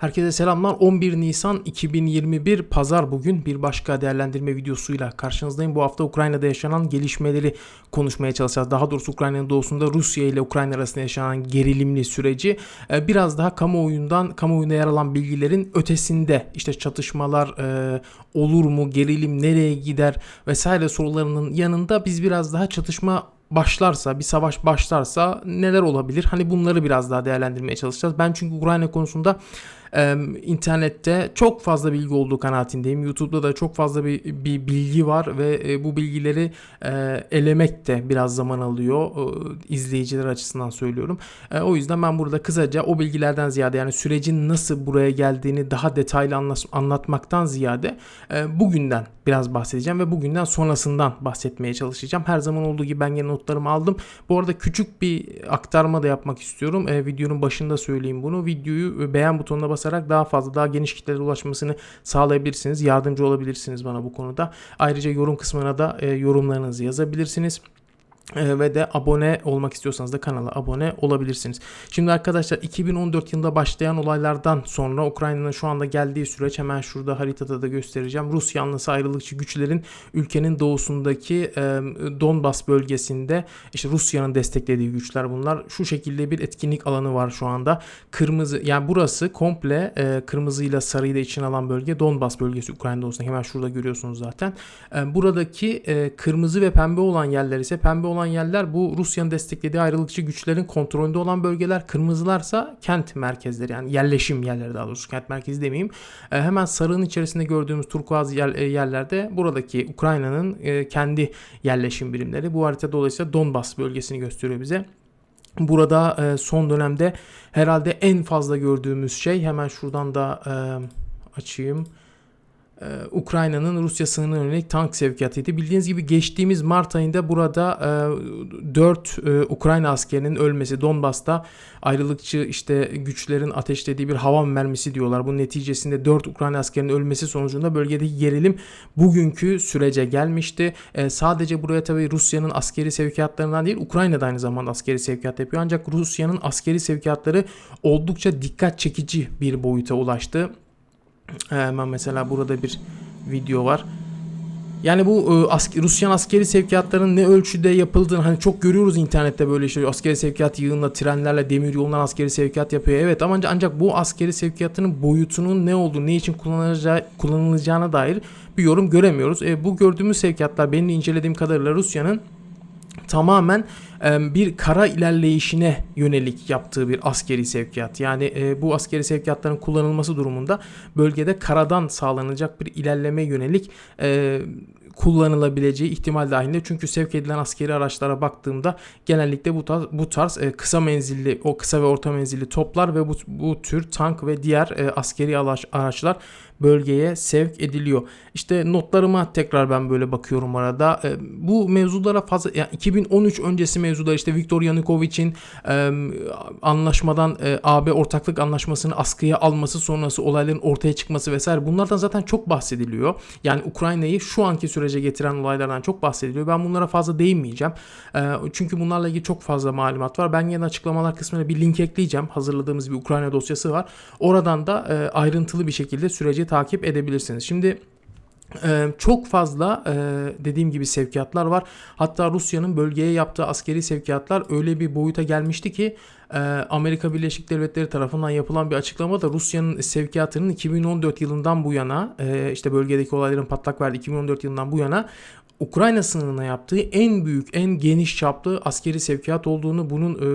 Herkese selamlar. 11 Nisan 2021 Pazar bugün bir başka değerlendirme videosuyla karşınızdayım. Bu hafta Ukrayna'da yaşanan gelişmeleri konuşmaya çalışacağız. Daha doğrusu Ukrayna'nın doğusunda Rusya ile Ukrayna arasında yaşanan gerilimli süreci e, biraz daha kamuoyundan, kamuoyunda yer alan bilgilerin ötesinde işte çatışmalar e, olur mu, gerilim nereye gider vesaire sorularının yanında biz biraz daha çatışma başlarsa, bir savaş başlarsa neler olabilir? Hani bunları biraz daha değerlendirmeye çalışacağız. Ben çünkü Ukrayna konusunda e, internette çok fazla bilgi olduğu kanaatindeyim. YouTube'da da çok fazla bir, bir bilgi var ve e, bu bilgileri e, elemek de biraz zaman alıyor. E, izleyiciler açısından söylüyorum. E, o yüzden ben burada kısaca o bilgilerden ziyade yani sürecin nasıl buraya geldiğini daha detaylı anlat, anlatmaktan ziyade e, bugünden biraz bahsedeceğim ve bugünden sonrasından bahsetmeye çalışacağım. Her zaman olduğu gibi ben yine notlarımı aldım. Bu arada küçük bir aktarma da yapmak istiyorum. E, videonun başında söyleyeyim bunu. Videoyu beğen butonuna basarak daha fazla daha geniş kitlere ulaşmasını sağlayabilirsiniz. Yardımcı olabilirsiniz bana bu konuda. Ayrıca yorum kısmına da e, yorumlarınızı yazabilirsiniz. Ee, ve de abone olmak istiyorsanız da kanala abone olabilirsiniz. Şimdi arkadaşlar 2014 yılında başlayan olaylardan sonra Ukrayna'nın şu anda geldiği süreç hemen şurada haritada da göstereceğim. Rus yanlısı ayrılıkçı güçlerin ülkenin doğusundaki e, Donbas bölgesinde işte Rusya'nın desteklediği güçler bunlar. Şu şekilde bir etkinlik alanı var şu anda. Kırmızı yani burası komple e, kırmızıyla sarıyı da içine alan bölge Donbas bölgesi Ukrayna doğusunda. Hemen şurada görüyorsunuz zaten. E, buradaki e, kırmızı ve pembe olan yerler ise pembe olan olan yerler bu Rusya'nın desteklediği ayrılıkçı güçlerin kontrolünde olan bölgeler. Kırmızılarsa kent merkezleri yani yerleşim yerleri daha doğrusu kent merkezi demeyeyim. E, hemen sarının içerisinde gördüğümüz turkuaz yer, e, yerlerde buradaki Ukrayna'nın e, kendi yerleşim birimleri. Bu harita dolayısıyla Donbas bölgesini gösteriyor bize. Burada e, son dönemde herhalde en fazla gördüğümüz şey hemen şuradan da e, açayım. Ee, Ukrayna'nın Rusya sınırına yönelik tank sevkiyatıydı. Bildiğiniz gibi geçtiğimiz Mart ayında burada e, 4 e, Ukrayna askerinin ölmesi Donbas'ta ayrılıkçı işte güçlerin ateşlediği bir hava mermisi diyorlar. Bu neticesinde 4 Ukrayna askerinin ölmesi sonucunda bölgedeki gerilim bugünkü sürece gelmişti. E, sadece buraya tabii Rusya'nın askeri sevkiyatlarından değil Ukrayna'da aynı zamanda askeri sevkiyat yapıyor. Ancak Rusya'nın askeri sevkiyatları oldukça dikkat çekici bir boyuta ulaştı. Hemen mesela burada bir video var. Yani bu e, asker, Rusyan askeri sevkiyatlarının ne ölçüde yapıldığını hani çok görüyoruz internette böyle işte askeri sevkiyat yığınla trenlerle demir yolundan askeri sevkiyat yapıyor. Evet ama ancak bu askeri sevkiyatının boyutunun ne olduğu, ne için kullanılacağı, kullanılacağına dair bir yorum göremiyoruz. E, bu gördüğümüz sevkiyatlar benim incelediğim kadarıyla Rusya'nın tamamen bir kara ilerleyişine yönelik yaptığı bir askeri sevkiyat. Yani bu askeri sevkiyatların kullanılması durumunda bölgede karadan sağlanacak bir ilerleme yönelik kullanılabileceği ihtimal dahilinde. Çünkü sevk edilen askeri araçlara baktığımda genellikle bu tarz, bu tarz kısa menzilli, o kısa ve orta menzilli toplar ve bu, bu tür tank ve diğer askeri araç, araçlar bölgeye sevk ediliyor. İşte notlarıma tekrar ben böyle bakıyorum arada. E, bu mevzulara fazla yani 2013 öncesi mevzular işte Viktor Yanukovic'in e, anlaşmadan e, AB ortaklık anlaşmasını askıya alması sonrası olayların ortaya çıkması vesaire bunlardan zaten çok bahsediliyor. Yani Ukrayna'yı şu anki sürece getiren olaylardan çok bahsediliyor. Ben bunlara fazla değinmeyeceğim. E, çünkü bunlarla ilgili çok fazla malumat var. Ben yine açıklamalar kısmına bir link ekleyeceğim. Hazırladığımız bir Ukrayna dosyası var. Oradan da e, ayrıntılı bir şekilde süreci takip edebilirsiniz. Şimdi ee, çok fazla e, dediğim gibi sevkiyatlar var. Hatta Rusya'nın bölgeye yaptığı askeri sevkiyatlar öyle bir boyuta gelmişti ki e, Amerika Birleşik Devletleri tarafından yapılan bir açıklamada Rusya'nın sevkiyatının 2014 yılından bu yana e, işte bölgedeki olayların patlak verdi 2014 yılından bu yana Ukrayna sınırına yaptığı en büyük, en geniş çaplı askeri sevkiyat olduğunu, bunun e,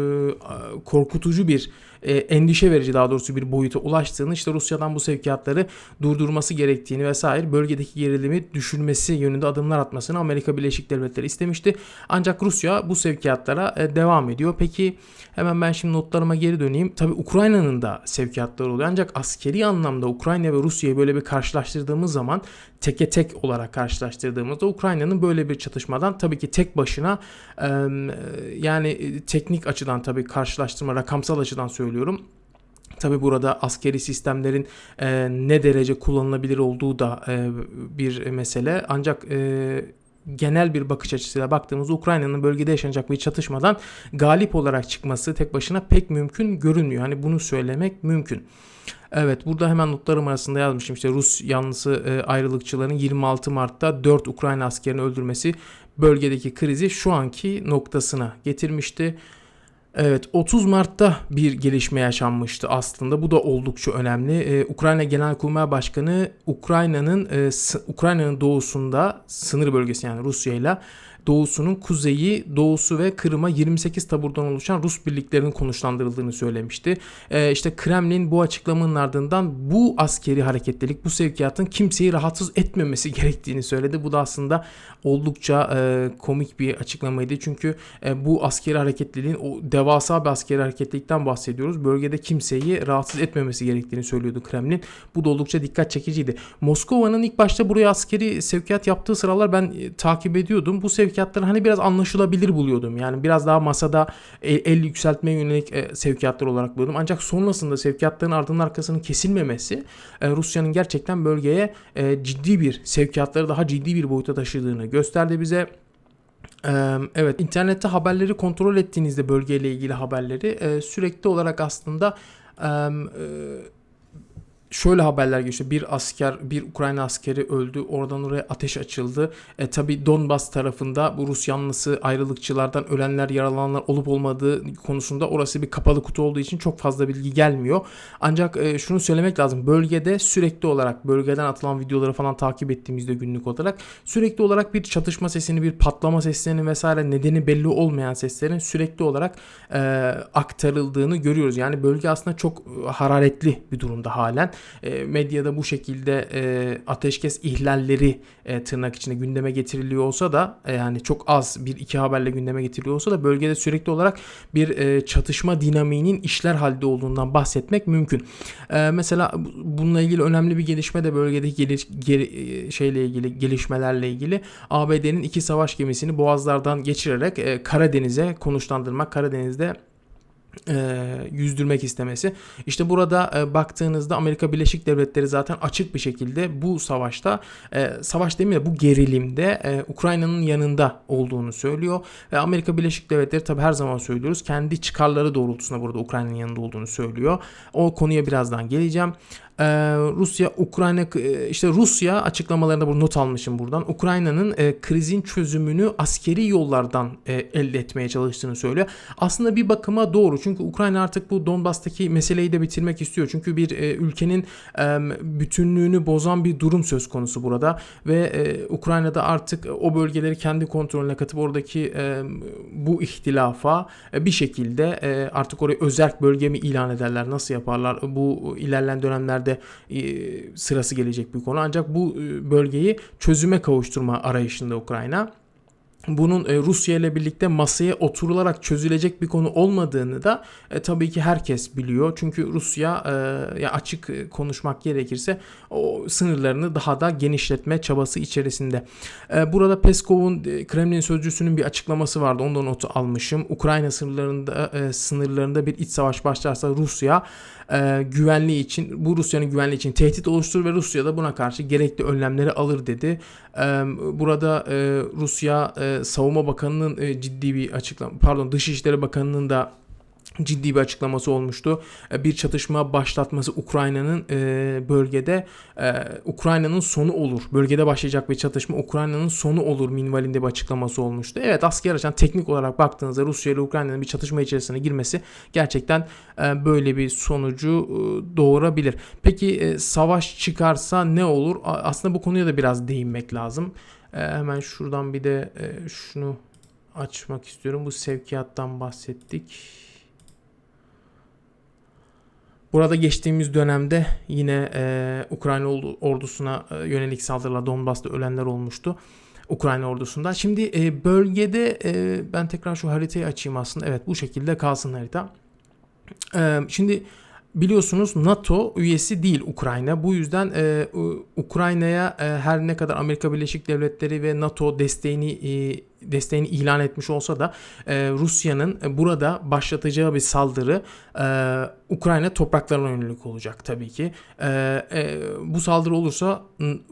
korkutucu bir e, endişe verici daha doğrusu bir boyuta ulaştığını işte Rusya'dan bu sevkiyatları durdurması gerektiğini vesaire bölgedeki gerilimi düşürmesi yönünde adımlar atmasını Amerika Birleşik Devletleri istemişti. Ancak Rusya bu sevkiyatlara e, devam ediyor. Peki hemen ben şimdi notlarıma geri döneyim. Tabi Ukrayna'nın da sevkiyatları oluyor. Ancak askeri anlamda Ukrayna ve Rusya'yı böyle bir karşılaştırdığımız zaman teke tek olarak karşılaştırdığımızda Ukrayna'nın böyle bir çatışmadan tabii ki tek başına e, yani teknik açıdan tabii karşılaştırma rakamsal açıdan söylüyorum. Tabi burada askeri sistemlerin e, ne derece kullanılabilir olduğu da e, bir mesele. Ancak e, genel bir bakış açısıyla baktığımızda Ukrayna'nın bölgede yaşanacak bir çatışmadan galip olarak çıkması tek başına pek mümkün görünmüyor. Hani bunu söylemek mümkün. Evet burada hemen notlarım arasında yazmışım işte Rus yanlısı e, ayrılıkçıların 26 Mart'ta 4 Ukrayna askerini öldürmesi bölgedeki krizi şu anki noktasına getirmişti. Evet 30 Mart'ta bir gelişme yaşanmıştı aslında. Bu da oldukça önemli. Ee, Ukrayna Genelkurmay Başkanı Ukrayna'nın e, Ukrayna'nın doğusunda sınır bölgesi yani Rusya ile doğusunun kuzeyi, doğusu ve Kırım'a 28 taburdan oluşan Rus birliklerinin konuşlandırıldığını söylemişti. Ee, işte Kremlin bu açıklamanın ardından bu askeri hareketlilik, bu sevkiyatın kimseyi rahatsız etmemesi gerektiğini söyledi. Bu da aslında oldukça e, komik bir açıklamaydı. Çünkü e, bu askeri hareketliliğin o devasa bir askeri hareketlilikten bahsediyoruz. Bölgede kimseyi rahatsız etmemesi gerektiğini söylüyordu Kremlin. Bu da oldukça dikkat çekiciydi. Moskova'nın ilk başta buraya askeri sevkiyat yaptığı sıralar ben e, takip ediyordum. Bu sevkiyat sevkiyatları hani biraz anlaşılabilir buluyordum. Yani biraz daha masada el, el yükseltmeye yönelik e, sevkiyatlar olarak buluyordum. Ancak sonrasında sevkiyatların ardının arkasının kesilmemesi e, Rusya'nın gerçekten bölgeye e, ciddi bir sevkiyatları daha ciddi bir boyuta taşıdığını gösterdi bize. Evet internette haberleri kontrol ettiğinizde bölgeyle ilgili haberleri e, sürekli olarak aslında e, şöyle haberler geçiyor. Bir asker, bir Ukrayna askeri öldü. Oradan oraya ateş açıldı. E, tabii Donbas tarafında bu Rus yanlısı ayrılıkçılardan ölenler, yaralananlar olup olmadığı konusunda orası bir kapalı kutu olduğu için çok fazla bilgi gelmiyor. Ancak e, şunu söylemek lazım. Bölgede sürekli olarak bölgeden atılan videoları falan takip ettiğimizde günlük olarak sürekli olarak bir çatışma sesini, bir patlama seslerini vesaire nedeni belli olmayan seslerin sürekli olarak e, aktarıldığını görüyoruz. Yani bölge aslında çok hararetli bir durumda halen e, medyada bu şekilde e, ateşkes ihlalleri e, tırnak içinde gündeme getiriliyor olsa da yani çok az bir iki haberle gündeme getiriliyor olsa da bölgede sürekli olarak bir çatışma dinamiğinin işler halde olduğundan bahsetmek mümkün. Mesela bununla ilgili önemli bir gelişme de bölgedeki geliş, geri, şeyle ilgili gelişmelerle ilgili ABD'nin iki savaş gemisini boğazlardan geçirerek Karadeniz'e konuşlandırmak, Karadeniz'de e, yüzdürmek istemesi. İşte burada e, baktığınızda Amerika Birleşik Devletleri zaten açık bir şekilde bu savaşta e, savaş demeyeyim de bu gerilimde e, Ukrayna'nın yanında olduğunu söylüyor. Ve Amerika Birleşik Devletleri tabi her zaman söylüyoruz kendi çıkarları doğrultusunda burada Ukrayna'nın yanında olduğunu söylüyor. O konuya birazdan geleceğim. Ee, Rusya Ukrayna e, işte Rusya açıklamalarında bu not almışım buradan. Ukrayna'nın e, krizin çözümünü askeri yollardan e, elde etmeye çalıştığını söylüyor. Aslında bir bakıma doğru. Çünkü Ukrayna artık bu Donbas'taki meseleyi de bitirmek istiyor. Çünkü bir e, ülkenin e, bütünlüğünü bozan bir durum söz konusu burada ve e, Ukrayna'da artık o bölgeleri kendi kontrolüne katıp oradaki e, bu ihtilafa e, bir şekilde e, artık orayı özerk bölge mi ilan ederler? Nasıl yaparlar? Bu ilerleyen dönemlerde ileride e, sırası gelecek bir konu. Ancak bu e, bölgeyi çözüme kavuşturma arayışında Ukrayna bunun e, Rusya ile birlikte masaya oturularak çözülecek bir konu olmadığını da e, tabii ki herkes biliyor. Çünkü Rusya e, ya açık e, konuşmak gerekirse o sınırlarını daha da genişletme çabası içerisinde. E, burada Peskov'un e, Kremlin sözcüsünün bir açıklaması vardı. Ondan notu almışım. Ukrayna sınırlarında e, sınırlarında bir iç savaş başlarsa Rusya e, güvenliği için bu Rusya'nın güvenliği için tehdit oluşturur ve Rusya da buna karşı gerekli önlemleri alır dedi. E, burada e, Rusya e, Savunma Bakanı'nın e, ciddi bir açıklama pardon Dışişleri Bakanı'nın da ciddi bir açıklaması olmuştu. E, bir çatışma başlatması Ukrayna'nın e, bölgede e, Ukrayna'nın sonu olur. Bölgede başlayacak bir çatışma Ukrayna'nın sonu olur minvalinde bir açıklaması olmuştu. Evet asker açan teknik olarak baktığınızda Rusya ile Ukrayna'nın bir çatışma içerisine girmesi gerçekten böyle bir sonucu doğurabilir. Peki savaş çıkarsa ne olur? Aslında bu konuya da biraz değinmek lazım. Hemen şuradan bir de şunu açmak istiyorum. Bu sevkiyattan bahsettik. Burada geçtiğimiz dönemde yine e, Ukrayna ordusuna e, yönelik saldırılar Donbas'ta ölenler olmuştu. Ukrayna ordusunda. Şimdi e, bölgede e, ben tekrar şu haritayı açayım aslında. Evet bu şekilde kalsın harita. E, şimdi biliyorsunuz NATO üyesi değil Ukrayna. Bu yüzden e, Ukrayna'ya e, her ne kadar Amerika Birleşik Devletleri ve NATO desteğini e, desteğini ilan etmiş olsa da e, Rusya'nın burada başlatacağı bir saldırı e, Ukrayna topraklarına yönelik olacak tabii ki. E, e, bu saldırı olursa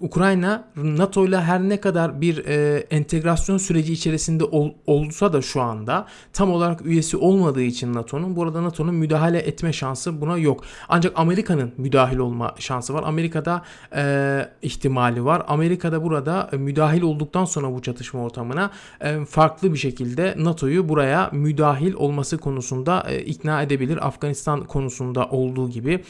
Ukrayna NATO ile her ne kadar bir e, entegrasyon süreci içerisinde ol- olsa da şu anda tam olarak üyesi olmadığı için NATO'nun burada NATO'nun müdahale etme şansı buna yok. Ancak Amerika'nın müdahil olma şansı var. Amerika'da e, ihtimali var. Amerika'da burada e, müdahil olduktan sonra bu çatışma ortamına e, farklı bir şekilde NATO'yu buraya müdahil olması konusunda e, ikna edebilir. Afganistan konusunda olduğu gibi.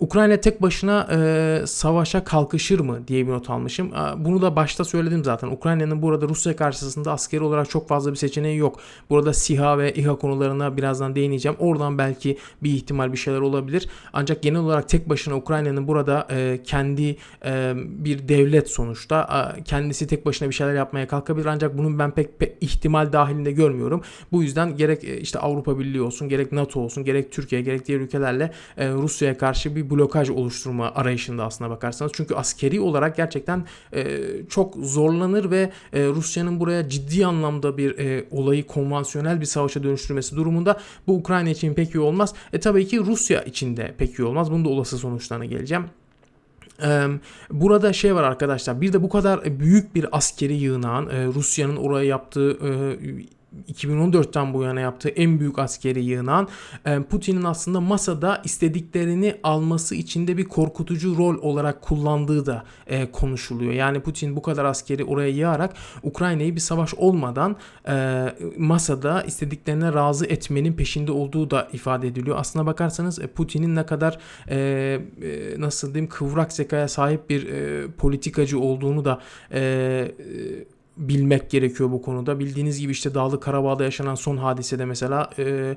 Ukrayna tek başına e, savaşa kalkışır mı diye bir not almışım. E, bunu da başta söyledim zaten. Ukrayna'nın burada Rusya karşısında askeri olarak çok fazla bir seçeneği yok. Burada SİHA ve İHA konularına birazdan değineceğim. Oradan belki bir ihtimal bir şeyler olabilir. Ancak genel olarak tek başına Ukrayna'nın burada e, kendi e, bir devlet sonuçta e, kendisi tek başına bir şeyler yapmaya kalkabilir. Ancak bunun ben pek, pek ihtimal dahilinde görmüyorum. Bu yüzden gerek e, işte Avrupa Birliği olsun, gerek NATO olsun, gerek Türkiye, gerek diğer ülkelerle e, Rusya'ya karşı bir blokaj oluşturma arayışında aslına bakarsanız. Çünkü askeri olarak gerçekten e, çok zorlanır ve e, Rusya'nın buraya ciddi anlamda bir e, olayı konvansiyonel bir savaşa dönüştürmesi durumunda bu Ukrayna için pek iyi olmaz. E tabii ki Rusya için de pek iyi olmaz. Bunun da olası sonuçlarına geleceğim. Burada şey var arkadaşlar bir de bu kadar büyük bir askeri yığınağın e, Rusya'nın oraya yaptığı e, 2014'ten bu yana yaptığı en büyük askeri yığınan e, Putin'in aslında masada istediklerini alması için de bir korkutucu rol olarak kullandığı da e, konuşuluyor. Yani Putin bu kadar askeri oraya yığarak Ukrayna'yı bir savaş olmadan e, masada istediklerine razı etmenin peşinde olduğu da ifade ediliyor. Aslına bakarsanız Putin'in ne kadar nasıl diyeyim kıvrak zekaya sahip bir politikacı olduğunu da bilmek gerekiyor bu konuda. Bildiğiniz gibi işte Dağlık Karabağ'da yaşanan son hadisede mesela e, e,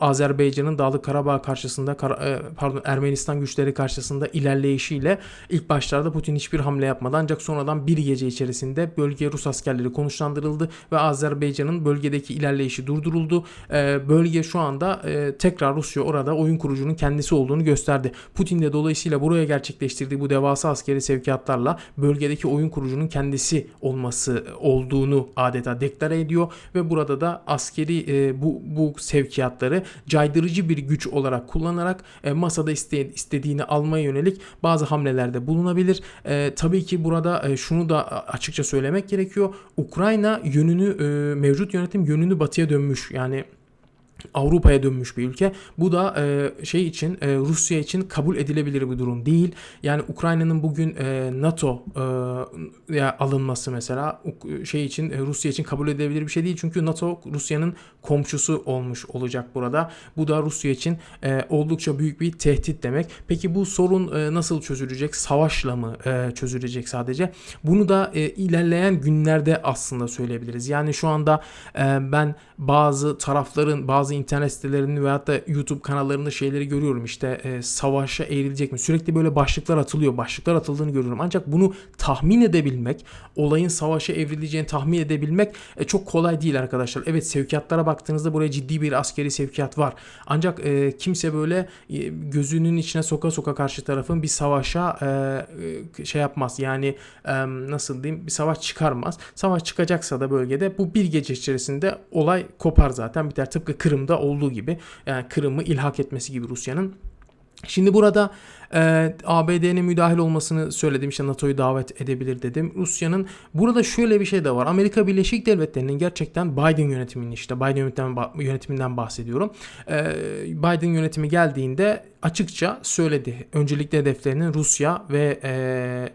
Azerbaycan'ın Dağlık Karabağ karşısında Kara- e, pardon Ermenistan güçleri karşısında ilerleyişiyle ilk başlarda Putin hiçbir hamle yapmadı ancak sonradan bir gece içerisinde bölgeye Rus askerleri konuşlandırıldı ve Azerbaycan'ın bölgedeki ilerleyişi durduruldu. E, bölge şu anda e, tekrar Rusya orada oyun kurucunun kendisi olduğunu gösterdi. Putin de dolayısıyla buraya gerçekleştirdiği bu devasa askeri sevkiyatlarla bölgedeki oyun kurucunun kendisi olması olduğunu adeta deklare ediyor ve burada da askeri e, bu bu sevkiyatları caydırıcı bir güç olarak kullanarak e, masada iste, istediğini almaya yönelik bazı hamlelerde bulunabilir. E, tabii ki burada e, şunu da açıkça söylemek gerekiyor. Ukrayna yönünü e, mevcut yönetim yönünü batıya dönmüş. Yani Avrupa'ya dönmüş bir ülke. Bu da e, şey için e, Rusya için kabul edilebilir bir durum değil. Yani Ukrayna'nın bugün e, NATO e, alınması mesela şey için e, Rusya için kabul edilebilir bir şey değil. Çünkü NATO Rusya'nın komşusu olmuş olacak burada. Bu da Rusya için e, oldukça büyük bir tehdit demek. Peki bu sorun e, nasıl çözülecek? Savaşla mı e, çözülecek sadece? Bunu da e, ilerleyen günlerde aslında söyleyebiliriz. Yani şu anda e, ben bazı tarafların bazı internet sitelerinin veyahut da YouTube kanallarında şeyleri görüyorum. İşte e, savaşa eğrilecek mi? Sürekli böyle başlıklar atılıyor. Başlıklar atıldığını görüyorum. Ancak bunu tahmin edebilmek, olayın savaşa evrileceğini tahmin edebilmek e, çok kolay değil arkadaşlar. Evet sevkiyatlara baktığınızda buraya ciddi bir askeri sevkiyat var. Ancak e, kimse böyle e, gözünün içine soka soka karşı tarafın bir savaşa e, e, şey yapmaz. Yani e, nasıl diyeyim bir savaş çıkarmaz. Savaş çıkacaksa da bölgede bu bir gece içerisinde olay kopar zaten biter. Tıpkı Kırım'da olduğu gibi yani Kırım'ı ilhak etmesi gibi Rusya'nın. Şimdi burada e, ABD'nin müdahil olmasını söyledim işte NATO'yu davet edebilir dedim. Rusya'nın burada şöyle bir şey de var. Amerika Birleşik Devletleri'nin gerçekten Biden yönetiminin işte Biden yönetiminden bahsediyorum. E, Biden yönetimi geldiğinde açıkça söyledi. Öncelikli hedeflerinin Rusya ve e,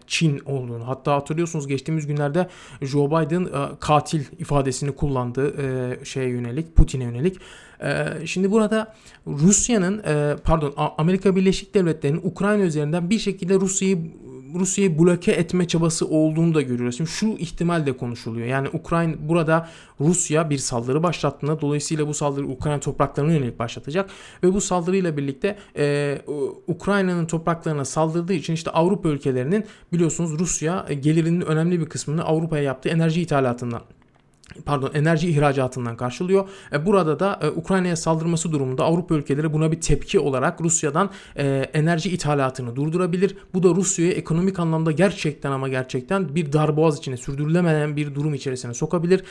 Çin olduğunu. Hatta hatırlıyorsunuz geçtiğimiz günlerde Joe Biden e, katil ifadesini kullandı e, şeye yönelik, Putin'e yönelik. E, şimdi burada Rusya'nın e, pardon Amerika Birleşik Devletleri'nin Ukrayna üzerinden bir şekilde Rusya'yı Rusya'yı bloke etme çabası olduğunu da görüyoruz. Şimdi şu ihtimal de konuşuluyor. Yani Ukrayna burada Rusya bir saldırı başlattığında dolayısıyla bu saldırı Ukrayna topraklarına yönelik başlatacak ve bu saldırıyla birlikte e, Ukrayna'nın topraklarına saldırdığı için işte Avrupa ülkelerinin biliyorsunuz Rusya e, gelirinin önemli bir kısmını Avrupa'ya yaptığı enerji ithalatından pardon enerji ihracatından karşılıyor. E, burada da e, Ukrayna'ya saldırması durumunda Avrupa ülkeleri buna bir tepki olarak Rusya'dan e, enerji ithalatını durdurabilir. Bu da Rusya'yı ekonomik anlamda gerçekten ama gerçekten bir darboğaz içine sürdürülemeyen bir durum içerisine sokabilir.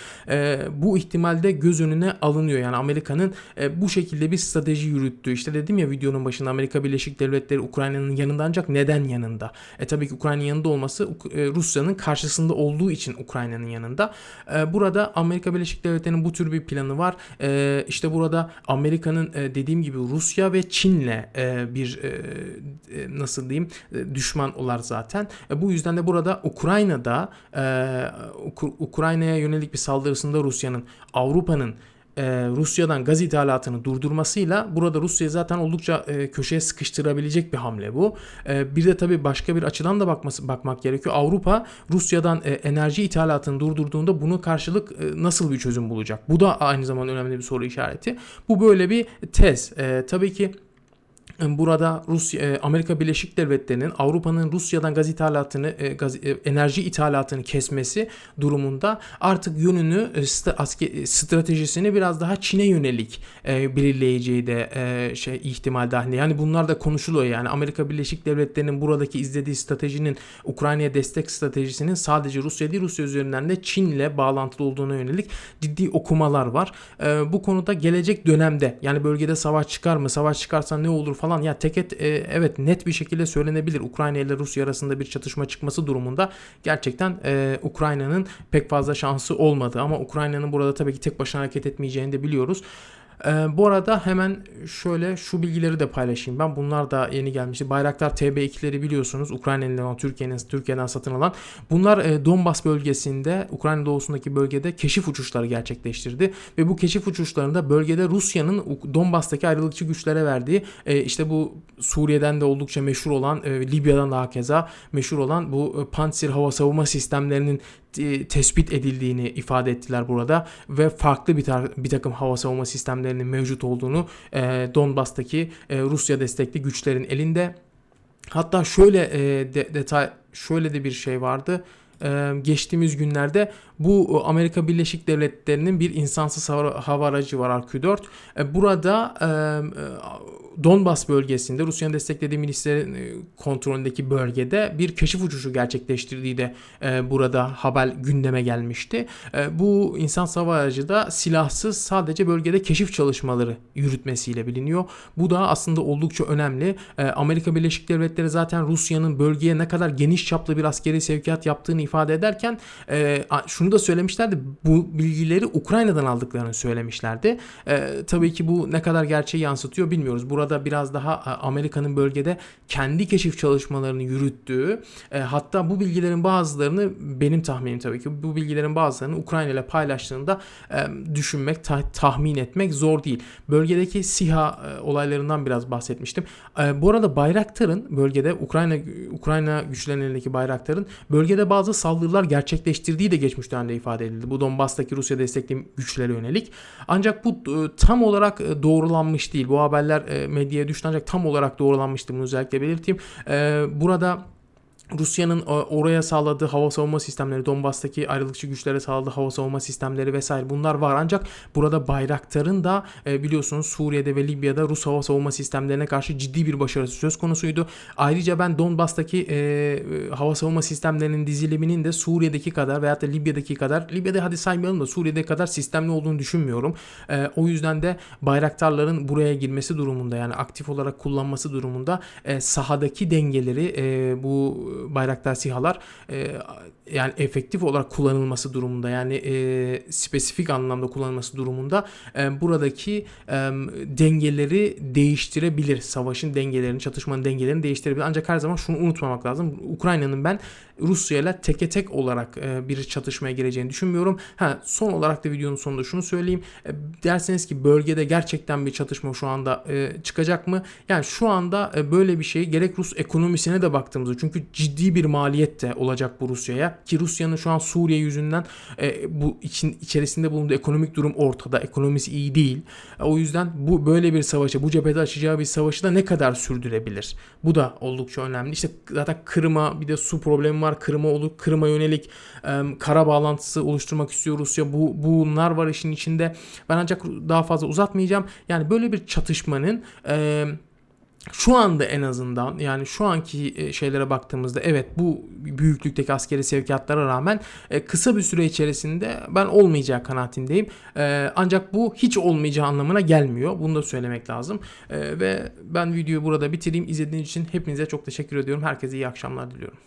Bu ihtimalde göz önüne alınıyor. Yani Amerika'nın bu şekilde bir strateji yürüttüğü. İşte dedim ya videonun başında Amerika Birleşik Devletleri Ukrayna'nın yanında ancak neden yanında? E tabii ki Ukrayna'nın yanında olması Rusya'nın karşısında olduğu için Ukrayna'nın yanında. E, Amerika Birleşik Devletleri'nin bu tür bir planı var. E, işte burada Amerika'nın e, dediğim gibi Rusya ve Çin'le e, bir e, e, nasıl diyeyim e, düşmanlar zaten. E, bu yüzden de burada Ukrayna'da e, Uk- Ukrayna'ya yönelik bir saldırısında Rusya'nın Avrupa'nın e, Rusya'dan gaz ithalatını durdurmasıyla burada Rusya'yı zaten oldukça e, köşeye sıkıştırabilecek bir hamle bu. E, bir de tabii başka bir açıdan da bakması bakmak gerekiyor. Avrupa Rusya'dan e, enerji ithalatını durdurduğunda bunu karşılık e, nasıl bir çözüm bulacak? Bu da aynı zamanda önemli bir soru işareti. Bu böyle bir tez. E, tabii ki Burada Rusya, e, Amerika Birleşik Devletleri'nin Avrupa'nın Rusya'dan gaz ithalatını, e, gaz, e, enerji ithalatını kesmesi durumunda artık yönünü, stratejisini biraz daha Çin'e yönelik belirleyeceği de şey ihtimal dahilinde. Yani bunlar da konuşuluyor. Yani Amerika Birleşik Devletleri'nin buradaki izlediği stratejinin Ukrayna'ya destek stratejisinin sadece Rusya değil Rusya üzerinden de Çin'le bağlantılı olduğuna yönelik ciddi okumalar var. Bu konuda gelecek dönemde yani bölgede savaş çıkar mı? Savaş çıkarsa ne olur falan ya teket e, evet net bir şekilde söylenebilir. Ukrayna ile Rusya arasında bir çatışma çıkması durumunda gerçekten e, Ukrayna'nın pek fazla şansı olmadı ama Ukrayna'nın burada tabii ki tek başına hareket etmeyeceğini de biliyoruz. Ee, bu arada hemen şöyle şu bilgileri de paylaşayım ben. Bunlar da yeni gelmişti. Bayraktar TB2'leri biliyorsunuz. Ukrayna'nın olan Türkiye'nin Türkiye'den satın alan. Bunlar e, Donbas bölgesinde Ukrayna doğusundaki bölgede keşif uçuşları gerçekleştirdi ve bu keşif uçuşlarında bölgede Rusya'nın Donbas'taki ayrılıkçı güçlere verdiği e, işte bu Suriye'den de oldukça meşhur olan e, Libya'dan daha keza meşhur olan bu e, Pantsir hava savunma sistemlerinin e, tespit edildiğini ifade ettiler burada ve farklı bir, tar- bir takım hava savunma sistemlerinin mevcut olduğunu e, Donbas'taki e, Rusya destekli güçlerin elinde. Hatta şöyle e, de- detay şöyle de bir şey vardı. E, geçtiğimiz günlerde bu e, Amerika Birleşik Devletleri'nin bir insansız hava, aracı var RQ-4. E, burada Donbas bölgesinde Rusya'nın desteklediği milislerin kontrolündeki bölgede bir keşif uçuşu gerçekleştirdiği de burada haber gündeme gelmişti. Bu insan hava aracı da silahsız sadece bölgede keşif çalışmaları yürütmesiyle biliniyor. Bu da aslında oldukça önemli. Amerika Birleşik Devletleri zaten Rusya'nın bölgeye ne kadar geniş çaplı bir askeri sevkiyat yaptığını ifade ederken şunu da söylemişlerdi. Bu bilgileri Ukrayna'dan aldıklarını söylemişlerdi. Tabii ki bu ne kadar gerçeği yansıtıyor bilmiyoruz. Burada biraz daha e, Amerika'nın bölgede kendi keşif çalışmalarını yürüttüğü e, hatta bu bilgilerin bazılarını benim tahminim tabii ki bu bilgilerin bazılarını Ukrayna ile paylaştığında e, düşünmek, ta- tahmin etmek zor değil. Bölgedeki SİHA e, olaylarından biraz bahsetmiştim. E, bu arada Bayraktar'ın bölgede Ukrayna Ukrayna güçlerinin elindeki Bayraktar'ın bölgede bazı saldırılar gerçekleştirdiği de geçmiş dönemde ifade edildi. Bu Donbas'taki Rusya destekli güçlere yönelik. Ancak bu e, tam olarak e, doğrulanmış değil. Bu haberler e, medyaya düştü ancak tam olarak doğrulanmıştı bunu özellikle belirteyim. Burada Rusya'nın e, oraya sağladığı hava savunma sistemleri, Donbas'taki ayrılıkçı güçlere sağladığı hava savunma sistemleri vesaire bunlar var. Ancak burada Bayraktar'ın da e, biliyorsunuz Suriye'de ve Libya'da Rus hava savunma sistemlerine karşı ciddi bir başarısı söz konusuydu. Ayrıca ben Donbas'taki e, hava savunma sistemlerinin diziliminin de Suriye'deki kadar veyahut da Libya'daki kadar, Libya'da hadi saymayalım da Suriye'de kadar sistemli olduğunu düşünmüyorum. E, o yüzden de Bayraktarların buraya girmesi durumunda yani aktif olarak kullanması durumunda e, sahadaki dengeleri e, bu Bayraktar SİHA'lar e, yani efektif olarak kullanılması durumunda yani e, spesifik anlamda kullanılması durumunda e, buradaki e, dengeleri değiştirebilir. Savaşın dengelerini, çatışmanın dengelerini değiştirebilir. Ancak her zaman şunu unutmamak lazım. Ukrayna'nın ben Rusya ile teke tek olarak e, bir çatışmaya gireceğini düşünmüyorum. Ha, son olarak da videonun sonunda şunu söyleyeyim. E, derseniz ki bölgede gerçekten bir çatışma şu anda e, çıkacak mı? Yani şu anda e, böyle bir şey gerek Rus ekonomisine de baktığımızda çünkü ciddi bir maliyet de olacak bu Rusya'ya ki Rusya'nın şu an Suriye yüzünden e, bu için içerisinde bulunduğu ekonomik durum ortada. Ekonomisi iyi değil. E, o yüzden bu böyle bir savaşı, bu cephede açacağı bir savaşı da ne kadar sürdürebilir? Bu da oldukça önemli. İşte zaten Kırım'a bir de su problemi var. Kırım'a olup Kırım'a yönelik e, kara bağlantısı oluşturmak istiyor Rusya. Bu bunlar var işin içinde. Ben ancak daha fazla uzatmayacağım. Yani böyle bir çatışmanın e, şu anda en azından yani şu anki e, şeylere baktığımızda evet bu büyüklükteki askeri sevkiyatlara rağmen e, kısa bir süre içerisinde ben olmayacağı kanaatindeyim. E, Ancak bu hiç olmayacağı anlamına gelmiyor. Bunu da söylemek lazım. Ve ben videoyu burada bitireyim. İzlediğiniz için hepinize çok teşekkür ediyorum. Herkese iyi akşamlar diliyorum.